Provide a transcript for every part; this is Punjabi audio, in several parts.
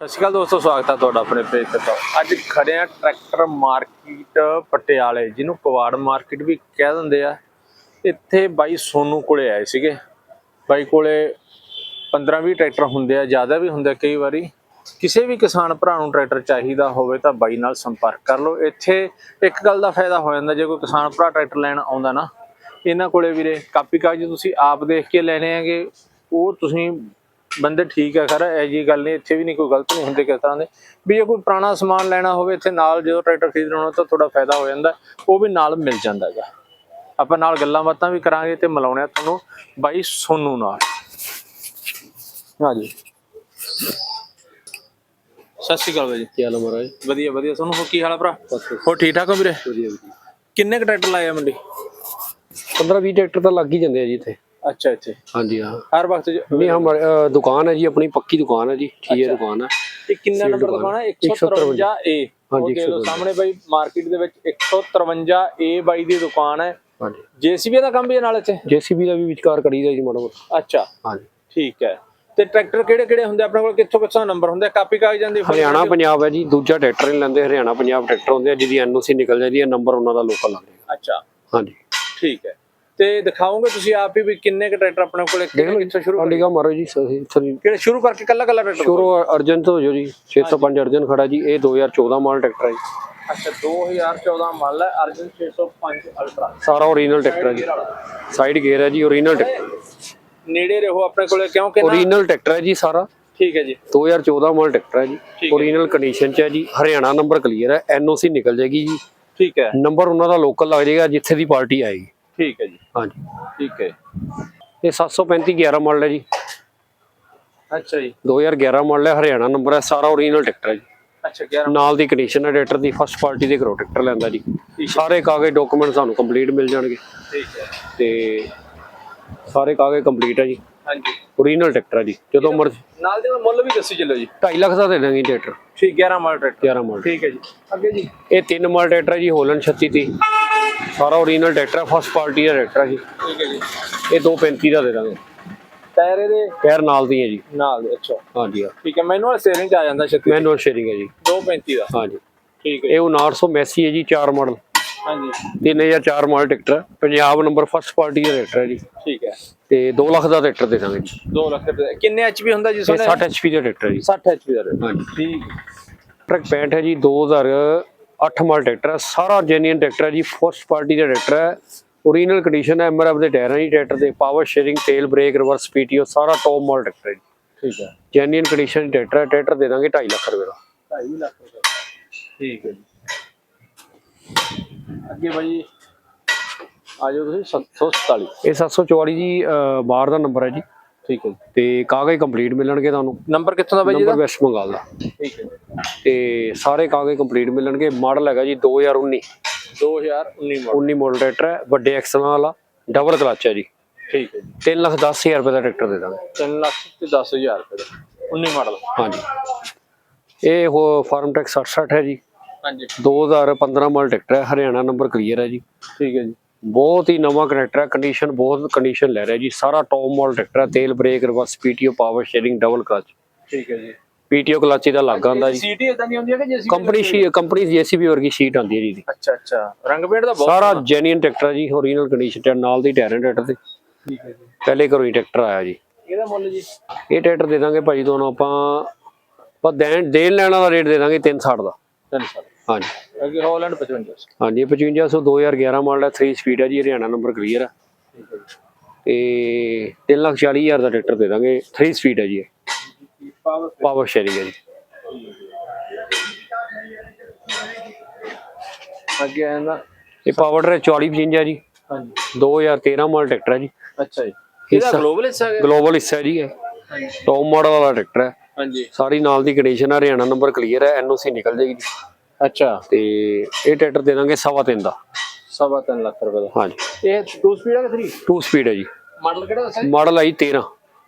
ਸਤਿ ਸ਼੍ਰੀ ਅਕਾਲ ਦੋਸਤੋ, ਸਵਾਗਤ ਹੈ ਤੁਹਾਡਾ ਆਪਣੇ ਪੇਜ ਤੇ। ਤੋਂ ਅੱਜ ਖੜੇ ਆ ਟਰੈਕਟਰ ਮਾਰਕੀਟ ਪਟਿਆਲੇ, ਜਿਹਨੂੰ ਕਵਾੜ ਮਾਰਕੀਟ ਵੀ ਕਹਿ ਦਿੰਦੇ ਆ। ਇੱਥੇ ਬਾਈ ਸੋਨੂ ਕੋਲੇ ਆਏ ਸੀਗੇ। ਬਾਈ ਕੋਲੇ 15-20 ਟਰੈਕਟਰ ਹੁੰਦੇ ਆ, ਜ਼ਿਆਦਾ ਵੀ ਹੁੰਦੇ ਆ ਕਈ ਵਾਰੀ। ਕਿਸੇ ਵੀ ਕਿਸਾਨ ਭਰਾ ਨੂੰ ਟਰੈਕਟਰ ਚਾਹੀਦਾ ਹੋਵੇ ਤਾਂ ਬਾਈ ਨਾਲ ਸੰਪਰਕ ਕਰ ਲਓ। ਇੱਥੇ ਇੱਕ ਗੱਲ ਦਾ ਫਾਇਦਾ ਹੋ ਜਾਂਦਾ, ਜੇ ਕੋਈ ਕਿਸਾਨ ਭਰਾ ਟਰੈਕਟਰ ਲੈਣ ਆਉਂਦਾ ਨਾ। ਇਹਨਾਂ ਕੋਲੇ ਵੀਰੇ ਕਾਪੀ ਕਾਗਜ਼ ਤੁਸੀਂ ਆਪ ਦੇਖ ਕੇ ਲੈਣੇ ਹੈਗੇ। ਉਹ ਤੁਸੀਂ ਬੰਦੇ ਠੀਕ ਹੈ ਖਰ ਇਹ ਜੀ ਗੱਲ ਨਹੀਂ ਇੱਥੇ ਵੀ ਨਹੀਂ ਕੋਈ ਗਲਤ ਨਹੀਂ ਹੁੰਦੇ ਕਿਸ ਤਰ੍ਹਾਂ ਦੇ। ਵੀ ਜੇ ਕੋਈ ਪੁਰਾਣਾ ਸਮਾਨ ਲੈਣਾ ਹੋਵੇ ਇੱਥੇ ਨਾਲ ਜਦੋਂ ਟਰੈਕਟਰ ਖਰੀਦਣਾ ਹੋਵੇ ਤਾਂ ਥੋੜਾ ਫਾਇਦਾ ਹੋ ਜਾਂਦਾ ਉਹ ਵੀ ਨਾਲ ਮਿਲ ਜਾਂਦਾ ਹੈਗਾ। ਆਪਾਂ ਨਾਲ ਗੱਲਾਂ ਬਾਤਾਂ ਵੀ ਕਰਾਂਗੇ ਤੇ ਮਿਲਾਉਣੇ ਤੁਹਾਨੂੰ ਬਾਈ ਸੋਨੂ ਨਾਲ। ਹਾਂਜੀ ਸਤਿ ਸ਼੍ਰੀ ਅਕਾਲ ਬਾਈ ਜੀ। ਕੀ ਹਾਲ ਹੈ ਮਹਾਰਾਜ? ਵਧੀਆ ਵਧੀਆ। ਤੁਹਾਨੂੰ ਹੋ ਕੀ ਹਾਲ ਆ ਭਰਾ? ਹੋਰ ਠੀਕ ਠਾਕ ਹੋ ਵੀਰੇ? ਵਧੀਆ ਵਧੀਆ। ਕਿੰਨੇ ਕ ਟਰੈਕਟਰ ਲਾਏ ਆ ਮੰਡੀ? 15 20 ਟਰੈਕਟਰ ਤਾਂ ਲੱਗ ਹੀ ਜਾਂਦੇ ਆ ਜੀ ਇੱਥੇ। ਅੱਛਾ ਇੱਥੇ ਹਾਂਜੀ ਹਾਂ। ਹਰ ਵਕਤ ਨਹੀਂ ਹਮਾਰੇ ਅ, ਦੁਕਾਨ ਹੈ ਜੀ ਆਪਣੀ ਪੱਕੀ ਦੁਕਾਨ ਹੈ ਜੀ ਠੀਕ ਹੈ ਦੁਕਾਨ ਹੈ। ਇਹ ਕਿੰਨਾ ਨੰਬਰ ਦੁਕਾਨ। ਹੈ? 153 ਏ। ਹਾਂਜੀ, ਸਾਹਮਣੇ ਬਾਈ ਮਾਰਕੀਟ ਦੇ ਵਿੱਚ 153 ਏ ਬਾਈ ਦੀ ਦੁਕਾਨ ਹੈ। ਹਾਂਜੀ। ਜੀਸੀਬੀ ਦਾ ਕੰਮ ਵੀ ਹੈ ਨਾਲ ਇੱਥੇ? ਜੀਸੀਬੀ ਦਾ ਵੀ ਵਿਚਕਾਰ ਕਰੀਦਾ ਜੀ ਮਾੜਾ ਮੋਟਾ। ਅੱਛਾ। ਹਾਂਜੀ। ਠੀਕ ਹੈ। ਤੇ ਟਰੈਕਟਰ ਕਿਹੜੇ ਕਿਹੜੇ ਹੁੰਦੇ? ਆ ਆਪਣੇ ਕੋਲ ਕਿੱਥੋਂ ਕਿੱਥੋਂ ਨੰਬਰ ਹੁੰਦੇ? ਆ ਕਾਪੀ ਕਾਗਜ਼ਾਂ ਦੀ ਹਰਿਆਣਾ ਪੰਜਾਬ ਹੈ ਜੀ ਦੂਜਾ ਟਰੈਕਟਰ ਨਹੀਂ ਲੈਂਦੇ ਹਰਿਆਣਾ ਪੰਜਾਬ ਟਰੈਕਟਰ ਹੁੰਦੇ ਆ ਜਿਹਦੀ ਐਨਓਸੀ ਨਿਕਲ ਜਾਂਦੀ ਹੈ ਨੰਬਰ ਉਹਨਾਂ ਦਾ ਲੋਕਲ ਜਾਏਗਾ ਅੱਛਾ। ਹਾਂਜੀ। ਠੀਕ ਹੈ। ਤੇ ਦਿਖਾਓਗੇ ਤੁਸੀਂ ਆਪ ਹੀ ਵੀ ਕਿੰਨੇ ਕ ਟਰੈਕਟਰ ਆਪਣੇ ਕੋਲ ਕਿਹੜੇ ਕਿੱਥੋਂ ਸ਼ੁਰੂ ਅੰਡਿਗਾ ਮਾਰੋ ਜੀ ਸਹੀ ਸਹੀ ਕਿਹੜੇ ਸ਼ੁਰੂ ਕਰਕੇ ਕੱਲਾ ਕੱਲਾ ਟਰੈਕਟਰ ਸ਼ੁਰੂ ਅਰਜਨ ਤੋਂ ਹੋ ਜਾਓ ਜੀ 605 ਅਰਜਨ ਖੜਾ ਜੀ ਇਹ 2014 ਮਾਡਲ ਟਰੈਕਟਰ ਹੈ ਜੀ। ਅੱਛਾ 2014 ਮਾਡਲ ਹੈ ਅਰਜਨ 605 ਅਲਟਰਾ। ਸਾਰਾ ਓਰੀਜਨਲ ਟਰੈਕਟਰ ਹੈ ਜੀ। ਸਾਈਡ ਗੇਅਰ ਹੈ ਜੀ ਓਰੀਜਨਲ ਟਰੈਕਟਰ। ਨੇੜੇ ਰਹੋ ਆਪਣੇ ਕੋਲੇ ਕਿਉਂਕਿ ਓਰੀਜਨਲ ਟਰੈਕਟਰ ਹੈ ਜੀ ਸਾਰਾ। ਠੀਕ ਹੈ ਜੀ। 2014 ਮਾਡਲ ਟਰੈਕਟਰ ਹੈ ਜੀ। ਓਰੀਜਨਲ ਕੰਡੀਸ਼ਨ ਚ ਹੈ ਜੀ। ਹਰਿਆਣਾ ਨੰਬਰ ਕਲੀਅਰ ਹੈ ਐਨਓਸੀ ਨਿਕਲ ਜਾਏਗੀ ਜੀ। ਠੀਕ ਹੈ। ਨੰਬਰ ਉਹਨਾਂ ਦਾ ਲੋਕਲ ਲੱਗ ਜਾਏਗਾ ਜਿੱਥੇ ਦੀ ਪਾਰਟੀ ਆਏਗੀ। ਠੀਕ ਹੈ ਜੀ। ਹਾਂਜੀ। ਠੀਕ ਹੈ। ਇਹ 735 11 ਮਾਡਲ ਹੈ ਜੀ। ਅੱਛਾ ਜੀ। 2011 ਮਾਡਲ ਹੈ ਹਰਿਆਣਾ ਨੰਬਰ ਹੈ ਸਾਰਾ ਓਰੀਜਨਲ ਟਰੈਕਟਰ ਹੈ ਜੀ। ਅੱਛਾ 11 ਨਾਲ ਦੀ ਕੰਡੀਸ਼ਨ ਹੈ ਟਰੈਕਟਰ ਦੀ ਫਸਟ ਪਾਰਟੀ ਦੇ ਕਰੋ ਟਰੈਕਟਰ ਲੈਂਦਾ ਜੀ। ਸਾਰੇ ਕਾਗਜ਼ ਡਾਕੂਮੈਂਟ ਸਾਨੂੰ ਕੰਪਲੀਟ ਮਿਲ ਜਾਣਗੇ। ਠੀਕ ਹੈ। ਤੇ ਸਾਰੇ ਕਾਗਜ਼ ਕੰਪਲੀਟ ਹੈ ਜੀ। ਹਾਂਜੀ। ਓਰੀਜਨਲ ਟਰੈਕਟਰ ਹੈ ਜੀ ਜਦੋਂ ਮਰਜ਼ੀ। ਨਾਲ ਦੇ ਨਾਲ ਮੁੱਲ ਵੀ ਦੱਸੀ ਚੱਲੋ ਜੀ। 2.5 ਲੱਖ ਦਾ ਦੇ ਦਾਂਗੇ ਟਰੈਕਟਰ ਠੀਕ 11 ਮਾਡਲ ਟਰੈਕਟਰ 11 ਮਾਡਲ। ਠੀਕ ਹੈ ਜੀ। ਅੱਗੇ ਜੀ। ਇਹ ਤਿੰਨ ਮਾਡਲ ਟਰੈਕਟਰ ਹੈ ਜੀ ਹੋਲਨ 36 ਤੀ ਸਾਰਾ ਓਰੀਜਨਲ ਟਰੈਕਟਰ ਫਸਟ ਪਾਰਟੀ ਦਾ ਟਰੈਕਟਰ ਹੈ ਜੀ ਠੀਕ ਹੈ ਜੀ। ਇਹ 235 ਦਾ ਦੇ ਦਾਂਗੇ। ਟਾਇਰ ਇਹਦੇ? ਪੈਰ ਨਾਲ ਦੀ ਹੈ ਜੀ। ਨਾਲ ਦੇ ਅੱਛਾ। ਹਾਂਜੀ ਹਾਂ। ਠੀਕ ਹੈ ਮੈਨੂਅਲ ਸਟੀਅਰਿੰਗ ਆ ਜਾਂਦਾ ਛੇਤੀ। ਮੈਨੂਅਲ ਸ਼ੇਅਰਿੰਗ ਹੈ ਜੀ। 235 ਦਾ। ਹਾਂਜੀ। ਠੀਕ ਹੈ ਇਹ 900 ਮੈਸੀ ਹੈ ਜੀ 4 ਮਾਡਲ। ਹਾਂਜੀ। 3004 model tractor. Punjab number first party ਦਾ ਟਰੈਕਟਰ ਹੈ ਜੀ। ਠੀਕ ਹੈ। ਤੇ 2 ਲੱਖ ਦਾ ਟਰੈਕਟਰ ਦੇ ਦਾਂਗੇ ਜੀ। 2 ਲੱਖ ਦਾ। ਕਿੰਨੇ ਐਚਪੀ ਹੁੰਦਾ ਜੀ ਸੋਨੇ 60 ਐਚਪੀ ਦਾ ਟਰੈਕਟਰ ਹੈ ਜੀ। 60 ਐਚਪੀ ਦਾ। ਹਾਂਜੀ। ਠੀਕ ਟਰੈਕ 65 ਹੈ ਜੀ 2008 ਮਾਡਲ ਟਰੈਕਟਰ ਹੈ ਸਾਰਾ ਜੈਨੂਇਨ ਟਰੈਕਟਰ ਹੈ ਜੀ ਫਸਟ ਪਾਰਟੀ ਦਾ ਟਰੈਕਟਰ ਹੈ। ਓਰੀਜਨਲ ਕੰਡੀਸ਼ਨ ਹੈ ਐਮਆਰਐਫ ਦੇ ਟਾਇਰ ਹੈ ਜੀ ਟਰੈਕਟਰ ਦੇ ਪਾਵਰ ਸ਼ੇਅਰਿੰਗ ਤੇਲ ਬ੍ਰੇਕ ਰਿਵਰਸ ਪੀਟੀਓ ਸਾਰਾ ਟੌਪ ਮਾਡਲ ਟਰੈਕਟਰ ਹੈ ਜੀ। ਠੀਕ ਹੈ। ਜੈਨੂਇਨ ਕੰਡੀਸ਼ਨ ਟਰੈਕਟਰ ਹੈ ਟਰੈਕਟਰ ਦੇ ਦਾਂਗੇ 2.5 ਲੱਖ ਰੁਪਏ ਦਾ। 2.5 ਲੱਖ ਰੁਪਏ ਠੀਕ ਹੈ ਜੀ। ਅੱਗੇ ਬਾਈ ਆ ਜਾਓ ਤੁਸੀਂ 747 ਇਹ 744 ਜੀ ਬਾਹਰ ਦਾ ਨੰਬਰ ਹੈ ਜੀ। ਠੀਕ ਹੈ ਤੇ ਕਾਗਜ਼ ਕੰਪਲੀਟ ਮਿਲਣਗੇ ਤੁਹਾਨੂੰ। ਨੰਬਰ ਕਿੱਥੋਂ ਦਾ ਬਾਈ ਜੀ ਨੰਬਰ ਵੈਸਟ ਬੰਗਾਲ ਦਾ। ਠੀਕ ਹੈ ਤੇ ਸਾਰੇ ਕਾਗਜ਼ ਕੰਪਲੀਟ ਮਿਲਣਗੇ। ਮਾਡਲ ਹੈਗਾ ਜੀ 2019 2019 ਮਾਡਲ 19 ਮਾਡਲ ਟਰੈਕਟਰ ਹੈ ਵੱਡੇ ਐਕਸਲ ਵਾਲਾ ਡਬਲ ਕਲਚ ਹੈ ਜੀ। ਠੀਕ ਹੈ ਜੀ। 3 ਲੱਖ 10 ਹਜ਼ਾਰ ਰੁਪਏ ਦਾ ਟਰੈਕਟਰ ਦੇ ਦਾਂਗੇ। 3 ਲੱਖ ਤੇ 10000 ਰੁਪਏ ਦਾ। 19 ਮਾਡਲ ਹਾਂਜੀ। ਇਹ ਹੋ ਫਾਰਮ ਟੈਕ 67 ਹੈ ਜੀ। ਹਾਂਜੀ। 2015 ਮਾਡਲ ਟਰੈਕਟਰ ਹੈ ਹਰਿਆਣਾ ਨੰਬਰ ਕਲੀਅਰ ਹੈ ਜੀ। ਠੀਕ ਹੈ ਜੀ। ਬਹੁਤ ਹੀ ਨਵਾਂ ਕਨੈਕਟਰ ਹੈ ਕੰਡੀਸ਼ਨ ਬਹੁਤ ਕੰਡੀਸ਼ਨ ਲੈ ਰਿਹਾ ਜੀ ਸਾਰਾ ਟੌਪ ਮਾਡਲ ਟਰੈਕਟਰ ਹੈ ਤੇਲ brake reverse PTO power steering double clutch ਠੀਕ ਹੈ ਜੀ। ਪੀਟੀਓ ਕਲਚ ਦਾ ਲੱਗ ਆਂਦਾ ਜੀ। ਸੀਟੀ ਇਦਾਂ ਦੀ ਹੁੰਦੀ ਹੈ ਕਿ ਜੇਸੀ ਕੰਪਨੀ ਸ਼ੀ ਕੰਪਨੀ ਜੀਸੀਬੀ ਵਰਗੀ ਸ਼ੀਟ ਆਉਂਦੀ ਹੈ ਜੀ ਇਹਦੀ। ਅੱਛਾ ਅੱਛਾ। ਰੰਗ ਪੇਂਟ ਦਾ ਬਹੁਤ ਸਾਰਾ ਜੈਨੂਇਨ ਟਰੈਕਟਰ ਹੈ ਜੀ ਓਰੀਜਨਲ ਕੰਡੀਸ਼ਨ ਤੇ ਨਾਲ ਦੀ ਟਾਇਰ ਟਰੈਕਟਰ ਦੇ ਠੀਕ ਹੈ ਜੀ। ਪਹਿਲੇ ਘਰੋਂ ਹੀ ਟਰੈਕਟਰ ਆਇਆ ਜੀ। ਇਹਦਾ ਮੁੱਲ ਜੀ? ਇਹ ਟਰੈਕਟਰ ਦੇ ਦਾਂਗੇ ਭਾਜੀ ਤੁਹਾਨੂੰ ਆਪਾਂ ਆਪਾਂ ਦੇਣ ਦੇਣ ਲੈਣਾ ਦਾ ਰੇਟ ਦੇ ਦਾਂਗੇ 360 ਦਾ। 3 ਸਾਲ। ਹਾਂਜੀ। ਅੱਗੇ ਹਾਲੈਂਡ 55 ਹਾਂਜੀ ਇਹ 5500 2011 ਮਾਡਲ ਹੈ 3 ਸਪੀਡ ਹੈ ਜੀ ਹਰਿਆਣਾ ਨੰਬਰ ਕਲੀਅਰ ਹੈ। ਹੈ ਜੀ। ਤੇ 3 ਲੱਖ 40 ਹਜ਼ਾਰ ਦਾ ਟਰੈਕਟਰ ਦੇ ਦਾਂਗੇ 3 ਸਪੀਡ ਹੈ ਜੀ ਪਾਵਰ ਪਾਵਰ ਸ਼ੇਅਰਿੰਗ ਹੈ ਜੀ। ਅੱਗੇ ਆਂਦਾ ਇਹ ਪਾਵਰ ਟਰੈਕ 44 55 ਜੀ। ਹਾਂਜੀ। 2013 ਮਾਡਲ ਟਰੈਕਟਰ ਹੈ ਜੀ। ਅੱਛਾ ਜੀ। ਇਹਦਾ ਗਲੋਬਲ ਹਿੱਸਾ ਹੈ ਗਲੋਬਲ ਹਿੱਸਾ ਹੈ ਜੀ ਇਹ। ਟੌਪ ਮਾਡਲ ਵਾਲਾ ਟਰੈਕਟਰ ਹੈ। ਹਾਂਜੀ। ਸਾਰੀ ਨਾਲ ਦੀ ਕੰਡੀਸ਼ਨ ਹੈ ਹਰਿਆਣਾ ਨੰਬਰ ਕਲੀਅਰ ਹੈ ਐਨਓਸੀ ਨਿਕਲ ਜਾਏਗੀ ਜੀ। ਅੱਛਾ। ਤੇ ਇਹ ਟਰੈਕਟਰ ਦੇ ਦਾਂਗੇ ਸਵਾ ਤਿੰਨ ਦਾ। ਸਵਾ ਤਿੰਨ ਲੱਖ ਰੁਪਏ ਦਾ। ਹਾਂਜੀ। ਇਹ 2 ਸਪੀਡ ਹੈ ਕਿ 3 2 ਸਪੀਡ ਹੈ ਜੀ। ਮਾਡਲ ਕਿਹੜਾ ਦੱਸਿਆ? ਮਾਡਲ ਆਈ 13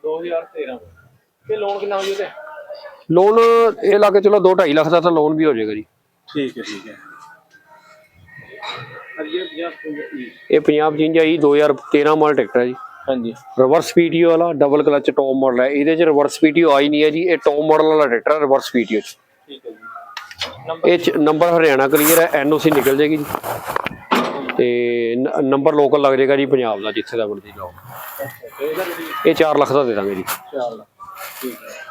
2013 ਇਹ ਲੋਨ ਕਿੰਨਾ ਹੋ ਜੀ ਉਹਤੇ ਲੋਨ ਇਹ ਲਾ ਕੇ ਚਲੋ 2.5 ਲੱਖ ਦਾ ਤਾਂ ਲੋਨ ਵੀ ਹੋ ਜਾਏਗਾ ਜੀ। ਠੀਕ ਹੈ ਠੀਕ ਹੈ। ਅੱਗੇ 50 ਇਹ ਪੰਜਾਬ ਜਿੰਜ ਆਈ 2013 ਮਾਡਲ ਟਰੈਕਟਰ ਹੈ ਜੀ। ਹਾਂਜੀ। ਰਿਵਰਸ ਪੀਟੀਓ ਵਾਲਾ ਡਬਲ ਕਲਚ ਟੌਪ ਮਾਡਲ ਹੈ ਇਹਦੇ 'ਚ ਰਿਵਰਸ ਪੀਟੀਓ ਆਈ ਨਹੀਂ ਹੈ ਜੀ ਇਹ ਟੌਪ ਮਾਡਲ ਵਾਲਾ ਟਰੈਕਟਰ ਹੈ ਰਿਵਰਸ ਪੀਟੀਓ 'ਚ। ਠੀਕ ਹੈ ਜੀ। ਇਹ ਨੰਬਰ ਹਰਿਆਣਾ ਕਲੀਅਰ ਹੈ ਐਨਓਸੀ ਨਿਕਲ ਜਾਏਗੀ ਜੀ। ਤੇ ਨੰਬਰ ਲੋਕਲ ਲੱਗ ਜਾਏਗਾ ਜੀ ਪੰਜਾਬ ਦਾ ਜਿੱਥੇ ਦਾ ਮਰਜ਼ੀ ਲਾਓ ਇਹ 4 ਲੱਖ ਦਾ ਦੇ ਦਾਂਗੇ ਜੀ। ਚੱਲ ਠੀਕ ਹੈ।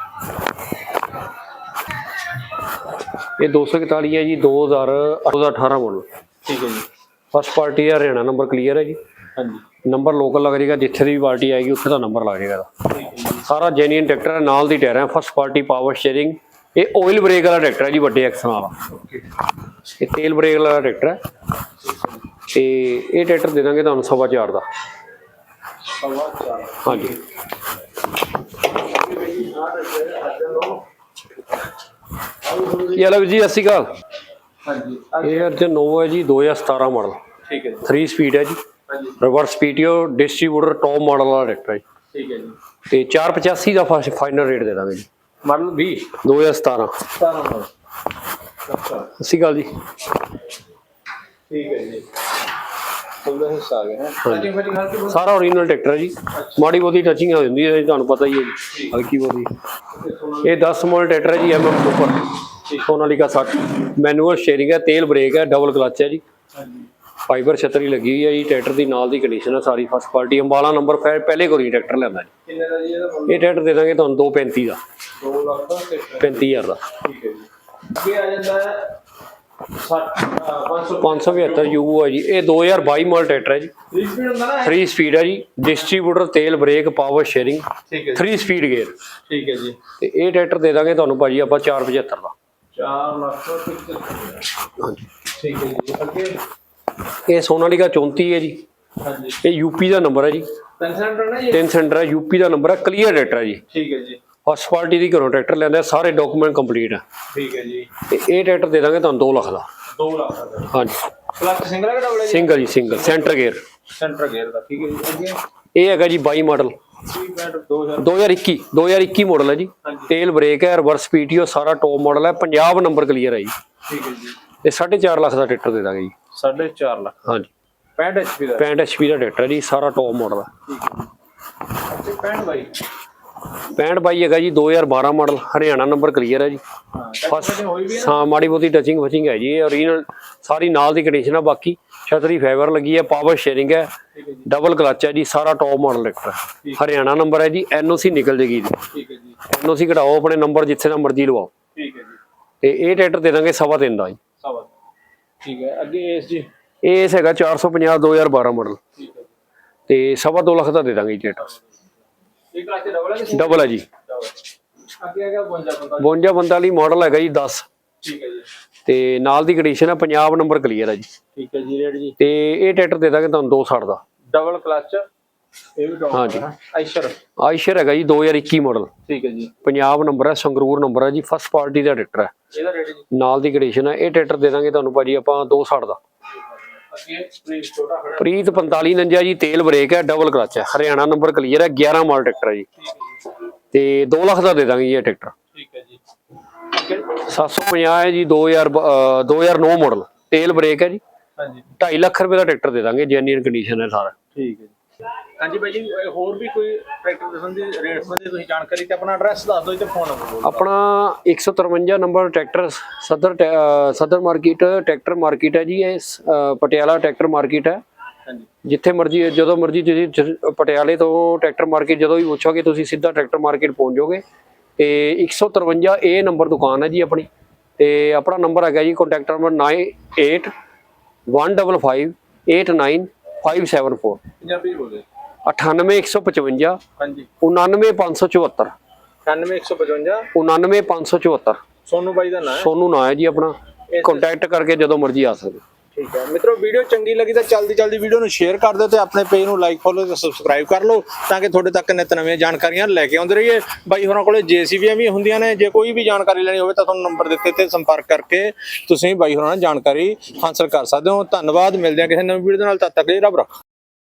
ਇਹ 241 ਹੈ ਜੀ 2018 ਮਾਡਲ ਠੀਕ ਹੈ ਜੀ। ਫਸਟ ਪਾਰਟੀ ਹੈ ਹਰਿਆਣਾ ਨੰਬਰ ਕਲੀਅਰ ਹੈ ਜੀ। ਹਾਂਜੀ। ਨੰਬਰ ਲੋਕਲ ਲੱਗ ਜਾਏਗਾ ਜਿੱਥੇ ਦੀ ਵੀ ਪਾਰਟੀ ਆਏਗੀ ਉੱਥੇ ਦਾ ਨੰਬਰ ਲੱਗ ਜਾਏਗਾ ਸਾਰਾ ਜੈਨੂਇਨ ਟਰੈਕਟਰ ਹੈ ਨਾਲ ਦੀ ਟਾਇਰ ਹੈ ਫਸਟ ਪਾਰਟੀ ਪਾਵਰ ਸ਼ੇਅਰਿੰਗ ਇਹ ਆਇਲ ਬ੍ਰੇਕ ਵਾਲਾ ਟਰੈਕਟਰ ਹੈ ਜੀ ਵੱਡੇ ਐਕਸਨ ਵਾਲਾ ਇਹ ਤੇਲ ਬ੍ਰੇਕ ਵਾਲਾ ਟਰੈਕਟਰ ਹੈ। ਤੇ ਇਹ ਟਰੈਕਟਰ ਦੇ ਦਾਂਗੇ ਤੁਹਾਨੂੰ ਸਵਾ ਚਾਰ ਦਾ। ਸਵਾ ਚਾਰ ਹਾਂਜੀ ਇਹ ਵੀ ਜੀ ਸ਼੍ਰੀ ਅਕਾਲ। ਹਾਂਜੀ। ਇਹ ਅਰਜਨ ਨੋਵੋ ਹੈ ਜੀ 2017 ਮਾਡਲ ਠੀਕ ਹੈ ਜੀ। 3 ਸਪੀਡ ਹੈ ਜੀ। ਹਾਂਜੀ। Reverse PTO distributor top model ਵਾਲਾ ਟਰੈਕਟਰ ਹੈ ਜੀ। ਠੀਕ ਹੈ ਜੀ। ਤੇ 485 ਦਾ ਫਾਈਨਲ ਰੇਟ ਦੇ ਦਾਂਗੇ ਜੀ। ਮਾਡਲ 20 2017 17 ਮਾਡਲ ਸਤਿ ਸ਼੍ਰੀ ਅਕਾਲ ਜੀ। ਠੀਕ ਹੈ ਜੀ। ਉਹਦਾ ਹਿੱਸਾ ਆ ਗਿਆ ਹੈ? ਹਾਂਜੀ। ਹਾਂਜੀ ਹਲਕੀ ਸਾਰਾ ਓਰੀਜਨਲ ਟਰੈਕਟਰ ਹੈ ਜੀ। ਮਾੜੀ ਬਹੁਤੀ ਟੱਚਿੰਗ ਹੋ ਜਾਂਦੀ ਹੈ ਤੁਹਾਨੂੰ ਪਤਾ ਹੀ ਹੈ ਜੀ। ਹਲਕੀ ਬਹੁਤੀ। ਇਹ 10 ਮਾਡਲ ਟਰੈਕਟਰ ਹੈ ਜੀ MM super Sonalika 60 manual steering ਹੈ ਤੇਲ ਬ੍ਰੇਕ ਹੈ ਡਬਲ ਕਲਚ ਹੈ ਜੀ। ਫਾਈਬਰ ਛਤਰੀ ਲੱਗੀ ਹੋਈ ਹੈ ਜੀ ਟਰੈਕਟਰ ਦੀ ਨਾਲ ਦੀ ਕੰਡੀਸ਼ਨ ਹੈ ਸਾਰੀ ਫਸਟ ਕੁਆਲਿਟੀ ਅੰਬਾਲਾ ਨੰਬਰ ਪਹਿਲੇ ਕੋਲ ਹੀ ਟਰੈਕਟਰ ਲੈਂਦਾ ਜੀ। ਕਿੰਨੇ ਦਾ ਜੀ ਇਹਦਾ? ਮੁੱਲ ਇਹ ਟਰੈਕਟਰ ਦੇ ਦਾਂਗੇ ਤੁਹਾਨੂੰ 235 ਦਾ। 2 ਲੱਖ ਦਾ। ਤੇ 35000 ਦਾ ਠੀਕ ਹੈ ਜੀ। ਅੱਗੇ ਆ ਜਾਂਦਾ ਹੈ 60 500 575 ਯੂ ਹੈ ਜੀ। ਇਹ 2022 ਮਾਡਲ ਟਰੈਕਟਰ ਹੈ ਜੀ। 3 ਸਪੀਡ ਹੁੰਦਾ ਨਾ 3 ਸਪੀਡ ਹੈ ਜੀ। ਡਿਸਟ੍ਰੀਬਿਊਟਰ ਤੇਲ ਬ੍ਰੇਕ ਪਾਵਰ ਸ਼ੇਅਰਿੰਗ ਠੀਕ ਹੈ 3 ਸਪੀਡ ਗੇਅਰ ਠੀਕ ਹੈ ਜੀ। ਤੇ ਇਹ ਟਰੈਕਟਰ ਦੇ ਦਾਂਗੇ ਤੁਹਾਨੂੰ ਭਾਜੀ ਆਪਾਂ 475 ਦਾ। 4 ਲੱਖ ਹਾਂਜੀ। ਠੀਕ ਹੈ ਜੀ। ਅੱਗੇ? ਇਹ ਸੋਨਾਲੀਕਾ 34 ਹੈ ਜੀ। ਹਾਂਜੀ। ਇਹ ਯੂਪੀ ਦਾ ਨੰਬਰ ਹੈ ਜੀ। ਪੈਨਸ਼ਨ ਨਾ ਜੀ? ਤਿੰਨ ਸੈਂਟਰ ਹੈ ਯੂਪੀ ਦਾ ਨੰਬਰ ਹੈ ਕਲੀਅਰ ਟਰੈਕਟਰ ਹੈ ਜੀ। ਠੀਕ ਹੈ ਜੀ। ਫਸਟ ਪਾਰਟੀ ਦੀ ਘਰੋਂ ਟਰੈਕਟਰ ਲੈਂਦਾ ਸਾਰੇ ਡਾਕੂਮੈਂਟ ਕੰਪਲੀਟ ਹੈ ਠੀਕ ਹੈ ਜੀ। ਤੇ ਇਹ ਟਰੈਕਟਰ ਦੇ ਦਾਂਗੇ ਤੁਹਾਨੂੰ 2 ਲੱਖ ਦਾ। 2 ਲੱਖ ਦਾ। ਹਾਂਜੀ। ਕਲਚ ਸਿੰਗਲ ਹੈ ਡਬਲ ਹੈ ਸਿੰਗਲ ਜੀ single centre gear centre gear ਦਾ ਠੀਕ ਹੈ ਜੀ। ਇਹ ਹੈਗਾ ਜੀ 22 ਮਾਡਲ। 3.2000 2021 2021 ਮਾਡਲ ਹੈ ਜੀ। ਤੇਲ ਬ੍ਰੇਕ ਹੈ ਰਿਵਰਸ ਪੀਟੀਓ ਸਾਰਾ ਟੌਪ ਮਾਡਲ ਹੈ। ਪੰਜਾਬ ਨੰਬਰ ਕਲੀਅਰ ਹੈ ਜੀ। ਠੀਕ ਹੈ ਜੀ। ਤੇ 4.5 ਲੱਖ ਦਾ ਟਰੈਕਟਰ ਦੇ ਦਾਂਗੇ ਜੀ। 4.5 ਲੱਖ। ਹਾਂਜੀ। 65 HP ਦਾ। 65 HP ਦਾ ਟਰੈਕਟਰ ਜੀ ਸਾਰਾ ਟੌਪ ਮਾਡਲ ਹੈ। ਠੀਕ ਹੈ ਜੀ। ਅੱਛਾ 65 ਬਾਈ? 65 ਬਾਈ ਹੈਗਾ ਜੀ 2012 ਮਾਡਲ ਹਰਿਆਣਾ ਨੰਬਰ ਕਲੀਅਰ ਹੈ ਜੀ। ਹਾਂ ਮਾੜੀ ਬਹੁਤੀ ਟਚਿੰਗ ਵਚਿੰਗ ਹੈ ਜੀ ਇਹ ਓਰੀਜਨਲ ਸਾਰੀ ਨਾਲ ਦੀ ਕੰਡੀਸ਼ਨ ਹੈ ਬਾਕੀ। ਛਤਰੀ ਫਾਈਬਰ ਲੱਗੀ ਹੈ ਪਾਵਰ ਸ਼ੇਅਰਿੰਗ ਹੈ ਡਬਲ ਕਲਚ ਹੈ ਜੀ ਸਾਰਾ ਟੌਪ ਮਾਡਲ ਹੈ ਹਰਿਆਣਾ ਨੰਬਰ ਹੈ ਜੀ ਐਨਓਸੀ ਨਿਕਲ ਜੇਗੀ ਜੀ। ਠੀਕ ਹੈ ਜੀ। ਐਨਓਸੀ ਕਢਾਓ ਆਪਣੇ ਨੰਬਰ ਜਿੱਥੇ ਦਾ ਮਰਜ਼ੀ ਲਵਾਓ। ਠੀਕ ਹੈ ਜੀ। ਤੇ ਇਹ ਟਰੈਕਟਰ ਦੇ ਦਾਂਗੇ ਸਵਾ ਤਿੰਨ ਦਾ ਜੀ। ਸਵਾ ਠੀਕ ਹੈ ਅੱਗੇ ਇਸ ਜੀ? ਇਸ ਹੈਗਾ 450 2012 ਮਾਡਲ। ਠੀਕ ਹੈ ਤੇ ਸਵਾ ਦੋ ਲੱਖ ਦਾ ਦੇ ਦਾਂਗੇ ਜੀ ਟਰੈਕਟਰ ਡਬਲ ਹੈ ਕਿ ਡਬਲ ਹੈ ਜੀ? ਅੱਗੇ ਆ ਗਿਆ 52 ਬੰਦਾ 52 45 ਮਾਡਲ ਹੈਗਾ ਜੀ 10 ਠੀਕ ਹੈ ਜੀ। ਤੇ ਨਾਲ ਦੀ ਕੰਡੀਸ਼ਨ ਹੈ ਪੰਜਾਬ ਨੰਬਰ ਕਲੀਅਰ ਹੈ ਜੀ। ਠੀਕ ਹੈ ਜੀ ਰੇਡ ਜੀ। ਤੇ ਇਹ ਟਰੈਕਟਰ ਦੇ ਦਾਂਗੇ ਤੁਹਾਨੂੰ 260 ਦਾ। ਡਬਲ ਕਲਚ ਇਹ ਵੀ। ਆਇਸ਼ਰ ਆਇਸ਼ਰ ਹੈਗਾ ਜੀ 2021 ਮਾਡਲ ਠੀਕ ਹੈ ਜੀ। ਪੰਜਾਬ ਨੰਬਰ ਹੈ ਸੰਗਰੂਰ ਨੰਬਰ ਹੈ ਜੀ ਫਸਟ ਪਾਰਟੀ ਦਾ ਟਰੈਕਟਰ ਹੈ ਇਹਦਾ ਰੇਟ ਜੀ। ਨਾਲ ਦੀ ਕੰਡੀਸ਼ਨ ਹੈ ਇਹ ਟਰੈਕਟਰ ਦੇ ਦਾਂਗੇ ਤੁਹਾਨੂੰ ਭਾਜੀ ਆਪਾਂ 260 ਦਾ। ਪ੍ਰੀਤ 4549 ਜੀ ਤੇਲ ਬ੍ਰੇਕ ਹੈ ਡਬਲ ਕਲਚ ਹੈ। ਹਰਿਆਣਾ ਨੰਬਰ ਕਲੀਅਰ ਹੈ 11 ਮਾਡਲ ਟਰੈਕਟਰ ਹੈ ਜੀ। ਤੇ 2 ਲੱਖ ਦਾ ਦੇ ਦਾਂਗੇ ਜੀ ਇਹ ਟਰੈਕਟਰ। ਠੀਕ ਹੈ ਜੀ। ਅੱਗੇ 750 ਹੈ ਜੀ 2000 ਬ- ਅਹ 2009 ਮਾਡਲ ਤੇਲ ਬ੍ਰੇਕ ਹੈ ਜੀ। ਹਾਂਜੀ। 2.5 ਲੱਖ ਰੁਪਏ ਦਾ ਟਰੈਕਟਰ ਦੇ ਦਾਂਗੇ ਜੈਨੂਇਨ ਕੰਡੀਸ਼ਨ ਹੈ ਸਾਰਾ। ਠੀਕ ਹੈ ਹਾਂਜੀ ਭਾਈ ਜੀ ਇਹ ਹੋਰ ਵੀ ਕੋਈ ਟਰੈਕਟਰ ਦੇ ਸੰਬੰਧੀ ਰੇਟ ਸੰਬੰਧੀ ਤੁਸੀਂ ਜਾਣਕਾਰੀ ਤੇ ਆਪਣਾ ਐਡਰੈਸ ਦੱਸ ਦਿਓ ਤੇ ਫੋਨ ਨੰਬਰ ਬੋਲੋ। ਆਪਣਾ 153 ਨੰਬਰ ਟਰੈਕਟਰ ਸਦਰ ਟੈ- ਸਦਰ ਮਾਰਕੀਟ ਟਰੈਕਟਰ ਮਾਰਕੀਟ ਹੈ ਜੀ ਇਹ ਸ- ਪਟਿਆਲਾ ਟਰੈਕਟਰ ਮਾਰਕੀਟ ਹੈ। ਹਾਂਜੀ। ਜਿੱਥੇ ਮਰਜ਼ੀ ਜਦੋਂ ਮਰਜ਼ੀ ਤੁਸੀਂ ਜ- ਪਟਿਆਲੇ ਤੋਂ ਟਰੈਕਟਰ ਮਾਰਕੀਟ ਜਦੋਂ ਵੀ ਪੁੱਛੋਗੇ ਤੁਸੀਂ ਸਿੱਧਾ ਟਰੈਕਟਰ ਮਾਰਕੀਟ ਪਹੁੰਚ ਜਾਓਗੇ। ਤੇ 153 ਇਹ ਨੰਬਰ ਦੁਕਾਨ ਹੈ ਜੀ ਆਪਣੀ। ਤੇ ਆਪਣਾ ਨੰਬਰ ਹੈਗਾ ਜੀ ਕੰਟੈਕਟ ਨੰਬਰ 98 155 89574 ਪੰਜਾਬੀ ਬੋਲੇ 98155 ਹਾਂਜੀ। 99574 99155 99574 ਸੋਨੂ ਬਾਈ ਦਾ ਨਾਮ ਹੈ। ਸੋਨੂੰ ਨਾਂ ਹੈ ਜੀ ਆਪਣਾ। ਕੰਟੈਕਟ ਕਰਕੇ ਜਦੋਂ ਮਰਜ਼ੀ ਆ ਸਕਦੇ। ਠੀਕ ਹੈ। ਮਿੱਤਰੋ ਵੀਡੀਓ ਚੰਗੀ ਲੱਗੀ ਤਾਂ ਜਲਦੀ ਜਲਦੀ ਵੀਡੀਓ ਨੂੰ ਸ਼ੇਅਰ ਕਰ ਦਿਓ ਤੇ ਆਪਣੇ ਪੇਜ ਨੂੰ ਲਾਈਕ ਫੋਲੋ ਤੇ ਸਬਸਕ੍ਰਾਈਬ ਕਰ ਲਓ ਤਾਂ ਕਿ ਤੁਹਾਡੇ ਤੱਕ ਨਿਤ ਨਵੀਆਂ ਜਾਣਕਾਰੀਆਂ ਲੈ ਕੇ ਆਉਂਦੇ ਰਹੀਏ। ਬਾਈ ਹੋਰਾਂ ਕੋਲੇ ਜੀਸੀਬੀਆਂ ਵੀ ਹੁੰਦੀਆਂ ਨੇ। ਜੇ ਕੋਈ ਵੀ ਜਾਣਕਾਰੀ ਲੈਣੀ ਹੋਵੇ ਤਾਂ ਤੁਹਾਨੂੰ ਨੰਬਰ ਦਿੱਤੇ ਤੇ ਸੰਪਰਕ ਕਰਕੇ ਤੁਸੀਂ ਬਾਈ ਹੋਰਾਂ ਨਾਲ ਜਾਣਕਾਰੀ ਹਾਸਲ ਕਰ ਸਕਦੇ ਹੋ। ਧੰਨਵਾਦ। ਮਿਲਦੇ ਹਾਂ ਕਿਸੇ ਨਵੀਂ ਵੀਡੀਓ ਦੇ ਨਾਲ। ਤਦ ਤੱਕ ਲਈ ਰੱਬ ਰੱਖ।